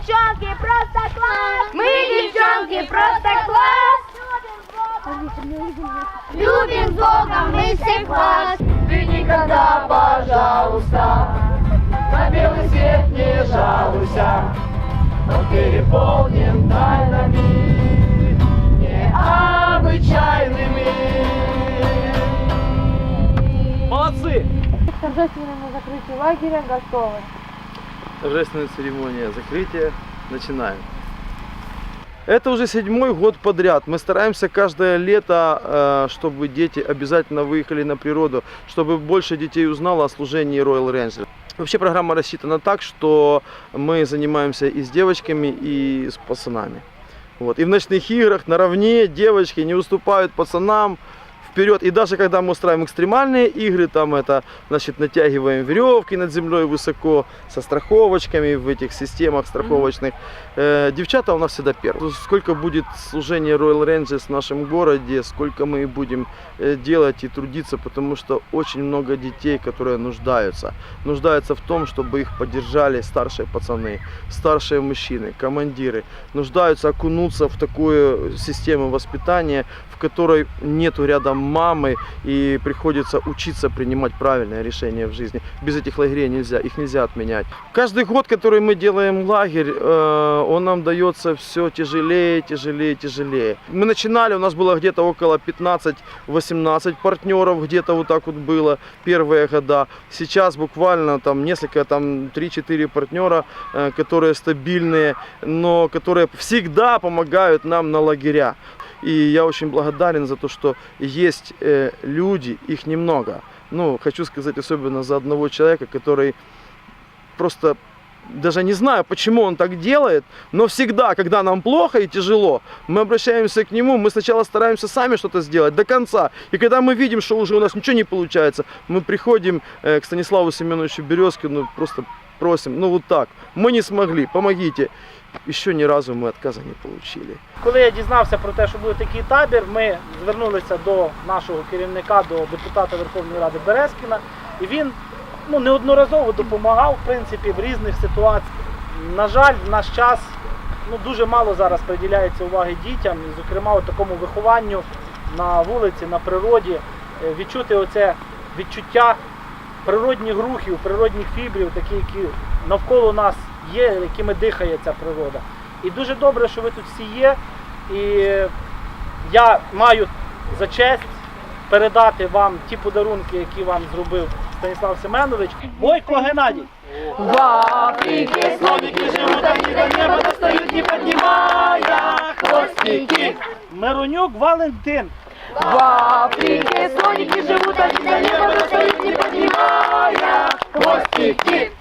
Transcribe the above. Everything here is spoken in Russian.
девчонки, просто класс! Мы девчонки, просто класс! Любим Бога мы все класс! Ты никогда, пожалуйста, на белый свет не жалуйся, Он переполнен тайнами необычайными. Молодцы! К торжественному закрытию лагеря готовы. Торжественная церемония закрытия. Начинаем. Это уже седьмой год подряд. Мы стараемся каждое лето, э, чтобы дети обязательно выехали на природу, чтобы больше детей узнало о служении Royal Ranger. Вообще программа рассчитана так, что мы занимаемся и с девочками, и с пацанами. Вот. И в ночных играх наравне девочки не уступают пацанам вперед. И даже когда мы устраиваем экстремальные игры, там это, значит, натягиваем веревки над землей высоко, со страховочками в этих системах страховочных. Э, девчата у нас всегда первые. Сколько будет служения Royal Rangers в нашем городе, сколько мы будем э, делать и трудиться, потому что очень много детей, которые нуждаются. Нуждаются в том, чтобы их поддержали старшие пацаны, старшие мужчины, командиры. Нуждаются окунуться в такую систему воспитания, в которой нету рядом мамы и приходится учиться принимать правильное решение в жизни. Без этих лагерей нельзя, их нельзя отменять. Каждый год, который мы делаем лагерь, э, он нам дается все тяжелее, тяжелее, тяжелее. Мы начинали, у нас было где-то около 15-18 партнеров, где-то вот так вот было первые года. Сейчас буквально там несколько, там 3-4 партнера, э, которые стабильные, но которые всегда помогают нам на лагеря. И я очень благодарен за то, что есть э, люди, их немного. Ну, хочу сказать особенно за одного человека, который просто даже не знаю, почему он так делает, но всегда, когда нам плохо и тяжело, мы обращаемся к нему, мы сначала стараемся сами что-то сделать до конца. И когда мы видим, что уже у нас ничего не получается, мы приходим э, к Станиславу Семеновичу Березкину, просто просим, ну вот так, мы не смогли, помогите. Еще ни разу мы отказа не получили. Коли я дізнався про те, що буде такий табір, ми звернулися до нашого керівника, до депутата Верховної Ради Березкіна, і він ну, неодноразово допомагав в принципі, в різних ситуаціях. На жаль, в наш час ну, дуже мало зараз приділяється уваги дітям, і, зокрема, у такому вихованню на вулиці, на природі, Е, відчути оце відчуття природних рухів, природних фібрів, такі, які навколо нас є, якими дихає ця природа. І дуже добре, що ви тут всі є. І я маю за честь передати вам ті подарунки, які вам зробив Станіслав Семенович. Бойко Геннадій. В Африке слоники живут, они до неба достают, не поднимая хвостики. Миронюк Валентин. В Африке слоники живут, они до неба Chiquito.